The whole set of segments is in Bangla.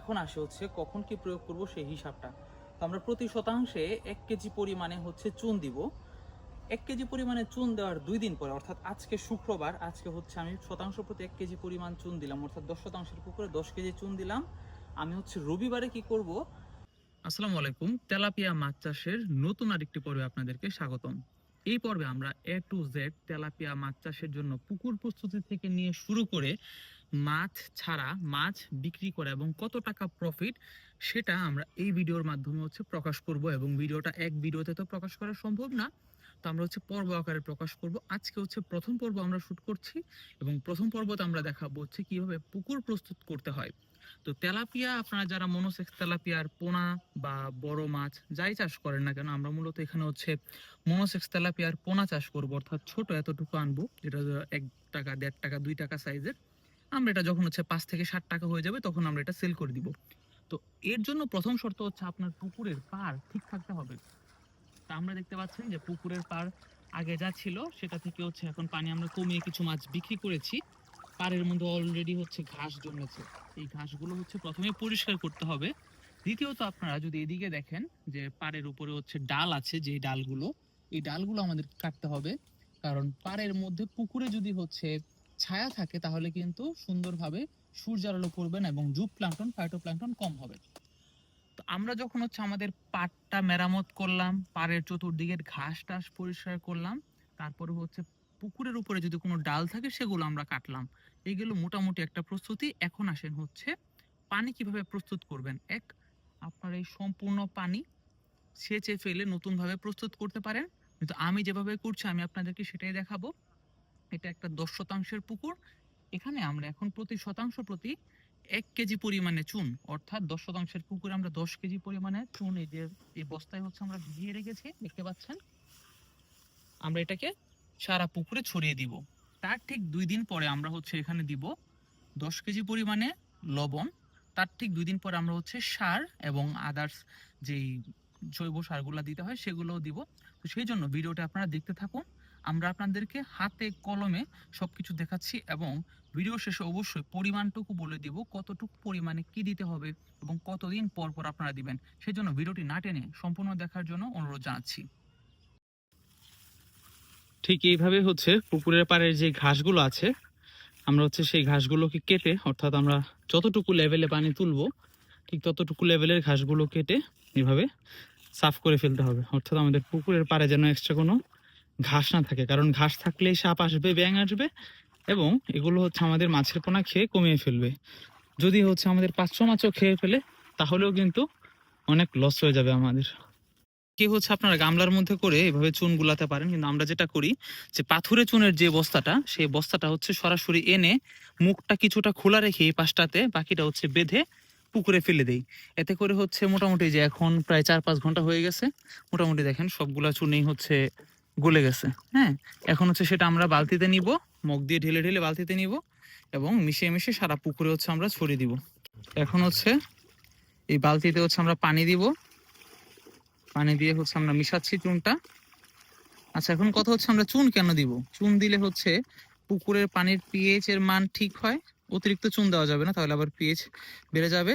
এখন আসে হচ্ছে কখন কি প্রয়োগ করব সেই হিসাবটা। তো আমরা প্রতি শতাংশে এক কেজি পরিমাণে হচ্ছে চুন দিব। এক কেজি পরিমাণে চুন দেওয়ার দুই দিন পরে, অর্থাৎ আজকে শুক্রবার, আজকে হচ্ছে আমি শতাংশ প্রতি এক কেজি পরিমাণ চুন দিলাম, অর্থাৎ দশ শতাংশের পুকুরে দশ কেজি চুন দিলাম। আমি হচ্ছে রবিবারে কি করব? আসসালামু আলাইকুম, তেলাপিয়া মাছ চাষের নতুন আরেকটি পর্বে আপনাদেরকে স্বাগতম। এই পর্বে আমরা এ টু জেড তেলাপিয়া মাছ চাষের জন্য পুকুর প্রস্তুতি থেকে নিয়ে শুরু করে মাছ ছাড়া মাছ বিক্রি করা এবং কত টাকা প্রফিট সেটা আমরা এই ভিডিওর মাধ্যমে হচ্ছে প্রকাশ করব এবং ভিডিওটা এক ভিডিওতে তো প্রকাশ করা সম্ভব না। তো আমরা হচ্ছে পর্ব আকারে প্রকাশ করব। আজকে হচ্ছে প্রথম পর্ব আমরা শুট করছি এবং প্রথম পর্বতে আমরা দেখাবো হচ্ছে কীভাবে পুকুর প্রস্তুত করতে হয়। তো তেলাপিয়া, আপনারা যারা মনোসেক্স তেলাপিয়ার পোনা বা বড় মাছ যাই চাষ করেন না কেন, আমরা মূলত এখানে হচ্ছে মনোসেক্স তেলাপিয়ার পোনা চাষ করব। অর্থাৎ ছোট এতটুকু আনব, যেটা এক টাকা, দেড় টাকা, দুই টাকা সাইজের। আমরা এটা যখন হচ্ছে পাঁচ থেকে ষাট টাকা হয়ে যাবে, তখন আমরা এটা সেল করে দিব। তো এর জন্য প্রথম শর্ত হচ্ছে আপনার পুকুরের পার ঠিক থাকতে হবে। তা আমরা দেখতে পাচ্ছেন যে পুকুরের পার আগে যা ছিল, সেটা থেকে হচ্ছে এখন পানি আমরা কমিয়ে কিছু মাছ বিক্রি করেছি। পাড়ের মধ্যে অলরেডি হচ্ছে ঘাস জমেছে। এই ঘাসগুলো হচ্ছে প্রথমে পরিষ্কার করতে হবে। দ্বিতীয়ত আপনারা যদি এদিকে দেখেন যে পাড়ের উপরে হচ্ছে ডাল আছে, যে ডালগুলো, এই ডালগুলো আমাদের কাটতে হবে। কারণ পাড়ের মধ্যে পুকুরে যদি হচ্ছে ছায়া থাকে, তাহলে কিন্তু সুন্দরভাবে সূর্যার আলো পড়বে না এবং জুপ প্লাঙ্কটন ফাইটোপ্লাঙ্কটন কম হবে। আমরা যখন হচ্ছে আমাদের পাটটা মেরামত করলাম, পাড়ের চতুর্দিকের ঘাস টাস পরিষ্কার করলাম, তারপরে হচ্ছে পুকুরের উপরে যদি কোনো ডাল থাকে সেগুলো আমরা কাটলাম। এইগুলো মোটামুটি একটা প্রস্তুতি। এখন আসেন হচ্ছে পানি কীভাবে প্রস্তুত করবেন? এক, আপনার এই সম্পূর্ণ পানি সেচে ফেলে নতুনভাবে প্রস্তুত করতে পারেন। কিন্তু আমি যেভাবে করছি, আমি আপনাদেরকে সেটাই দেখাবো। এটা একটা দশ শতাংশের পুকুর। এখানে আমরা এখন প্রতি শতাংশ প্রতি এক কেজি পরিমাণে চুন, অর্থাৎ দশ শতাংশের পুকুরে আমরা দশ কেজি পরিমাণে চুন, এই যে, এই বস্তায় হচ্ছে আমরা ভিজিয়ে রেখেছি, দেখতে পাচ্ছেন? আমরা এটাকে সারা পুকুরে ছড়িয়ে দিব। তার ঠিক দুই দিন পরে আমরা হচ্ছে এখানে দিব দশ কেজি পরিমাণে লবণ। তার ঠিক দুই দিন পরে আমরা হচ্ছে সার এবং আদার্স যেই জৈব সারগুলো দিতে হয়, সেগুলোও দিব। তো সেই জন্য ভিডিওটা আপনারা দেখতে থাকুন। আমরা আপনাদেরকে হাতে কলমে সব কিছু দেখাচ্ছি এবং ভিডিও শেষে অবশ্যই পরিমাণটুকু বলে দিব, কতটুকু পরিমাণে কি দিতে হবে এবং কতদিন পর পর আপনারা দিবেন। সেই জন্য ভিডিওটি না টেনে সম্পূর্ণ দেখার জন্য অনুরোধ জানাচ্ছি। ঠিক এইভাবে হচ্ছে পুকুরের পাড়ের যে ঘাসগুলো আছে, আমরা হচ্ছে সেই ঘাসগুলোকে কেটে, অর্থাৎ আমরা যতটুকু লেভেলে পানি তুলবো, ঠিক ততটুকু লেভেলের ঘাসগুলো কেটে এভাবে সাফ করে ফেলতে হবে। অর্থাৎ আমাদের পুকুরের পাড়ে যেন এক্সট্রা কোনো ঘাস না থাকে, কারণ ঘাস থাকলেই সাপ আসবে ব্যাং আসবে এবং এগুলো হচ্ছে আমাদের মাছের পোনা খেয়ে কমিয়ে ফেলবে। যদি হচ্ছে আমাদের পাঁচশো মাছও খেয়ে ফেলে, তাহলেও কিন্তু অনেক লস হয়ে যাবে আমাদের। কি হচ্ছে আপনারা গামলার মধ্যে করে এভাবে চুন গুলাতে পারেন, কিন্তু আমরা যেটা করি যে পাথুরে চুনের যে বস্তাটা, সেই বস্তাটা হচ্ছে সরাসরি এনে মুখটা কিছুটা খোলা রেখে এই পাশটাতে বাকিটা হচ্ছে বেঁধে পুকুরে ফেলে দেই। এতে করে হচ্ছে মোটামুটি যে এখন প্রায় চার পাঁচ ঘণ্টা হয়ে গেছে। মোটামুটি দেখেন সবগুলা চুনেই হচ্ছে গলে গেছে হ্যাঁ? এখন হচ্ছে সেটা আমরা বালতিতে নিব, মগ দিয়ে ঢেলে ঢেলে বালতিতে নিব এবং মিশিয়ে মিশিয়ে সারা পুকুরে হচ্ছে আমরা ছড়িয়ে দিব। এখন হচ্ছে এই বালতিতে হচ্ছে আমরা পানি দিব। পানি দিয়ে হচ্ছে আমরা মিশাচ্ছি চুনটা। আচ্ছা এখন কথা হচ্ছে আমরা চুন কেন দিব? চুন দিলে হচ্ছে পুকুরের পানির পিএইচ এর মান ঠিক হয়, অতিরিক্ত চুন দেওয়া যাবে না, তাহলে আবার পিএইচ বেড়ে যাবে।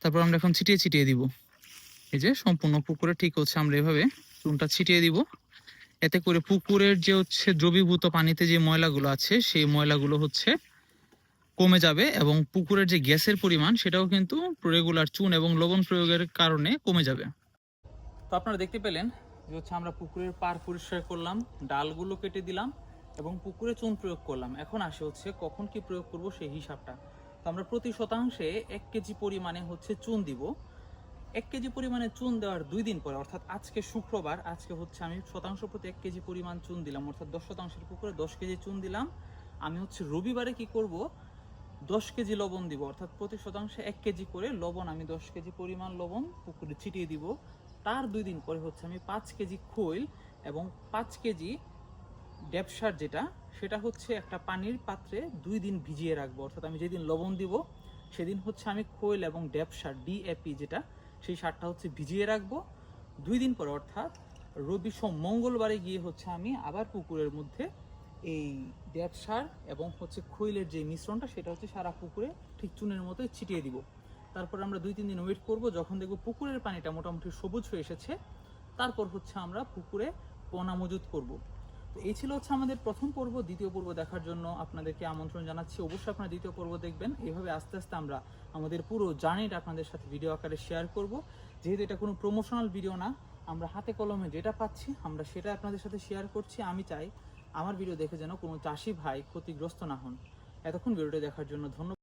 তারপর আমরা এখন ছিটিয়ে ছিটিয়ে দিব। এই যে সম্পূর্ণ পুকুরে ঠিক হচ্ছে আমরা এভাবে চুনটা ছিটিয়ে দিব। এতে করে পুকুরের যে হচ্ছে দ্রবীভূত পানিতে যে ময়লাগুলো আছে, সেই ময়লাগুলো হচ্ছে কমে যাবে এবং পুকুরের যে গ্যাসের পরিমাণ, সেটাও কিন্তু রেগুলার চুন এবং লবণ প্রয়োগের কারণে কমে যাবে। তো আপনারা দেখতে পেলেন যে হচ্ছে আমরা পুকুরের পার পরিষ্কার করলাম, ডালগুলো কেটে দিলাম এবং পুকুরে চুন প্রয়োগ করলাম। এখন আসে হচ্ছে কখন কি প্রয়োগ করব সেই হিসাবটা। তো আমরা প্রতি শতাংশে এক কেজি পরিমাণে হচ্ছে চুন দিব। এক কেজি পরিমাণে চুন দেওয়ার দুই দিন পরে, অর্থাৎ আজকে শুক্রবার, আজকে হচ্ছে আমি শতাংশ প্রতি এক কেজি পরিমাণ চুন দিলাম, অর্থাৎ দশ শতাংশের পুকুরে দশ কেজি চুন দিলাম। আমি হচ্ছে রবিবারে কি করব? দশ কেজি লবণ দিব, অর্থাৎ প্রতি শতাংশে এক কেজি করে লবণ আমি দশ কেজি পরিমাণ লবণ পুকুরে ছিটিয়ে দিব। তার দুই দিন পরে হচ্ছে আমি পাঁচ কেজি খৈল এবং পাঁচ কেজি ডেপসার যেটা, সেটা হচ্ছে একটা পানির পাত্রে দুই দিন ভিজিয়ে রাখব। অর্থাৎ আমি যেদিন লবণ দিব, সেদিন হচ্ছে আমি খৈল এবং ডেপসার ডিএপি যেটা সেই সারটা হচ্ছে ভিজিয়ে রাখব। দুই দিন পরে অর্থাৎ রবি সোম মঙ্গলবারে গিয়ে হচ্ছে আমি আবার পুকুরের মধ্যে এই ড্যাপ সার এবং হচ্ছে খৈলের যে মিশ্রণটা, সেটা হচ্ছে সারা পুকুরে ঠিক চুনের মতো ছিটিয়ে দিব। তারপর আমরা দুই তিন দিন ওয়েট করব, যখন দেখব পুকুরের পানিটা মোটামুটি সবুজ হয়ে এসেছে, তারপর হচ্ছে আমরা পুকুরে পোনা মজুত করব। তো এই ছিল হচ্ছে আমাদের প্রথম পর্ব, দ্বিতীয় পর্ব দেখার জন্য আপনাদেরকে আমন্ত্রণ জানাচ্ছি। অবশ্যই আপনারা দ্বিতীয় পর্ব দেখবেন। এইভাবে আস্তে আস্তে আমরা আমাদের পুরো জার্নিটা আপনাদের সাথে ভিডিও আকারে শেয়ার করব। যেহেতু এটা কোনো প্রমোশনাল ভিডিও না, আমরা হাতে কলমে যেটা পাচ্ছি, আমরা সেটা আপনাদের সাথে শেয়ার করছি। আমি চাই আমার ভিডিও দেখে যেন কোনো চাষি ভাই ক্ষতিগ্রস্ত না হন। এতক্ষণ ভিডিওটি দেখার জন্য ধন্যবাদ।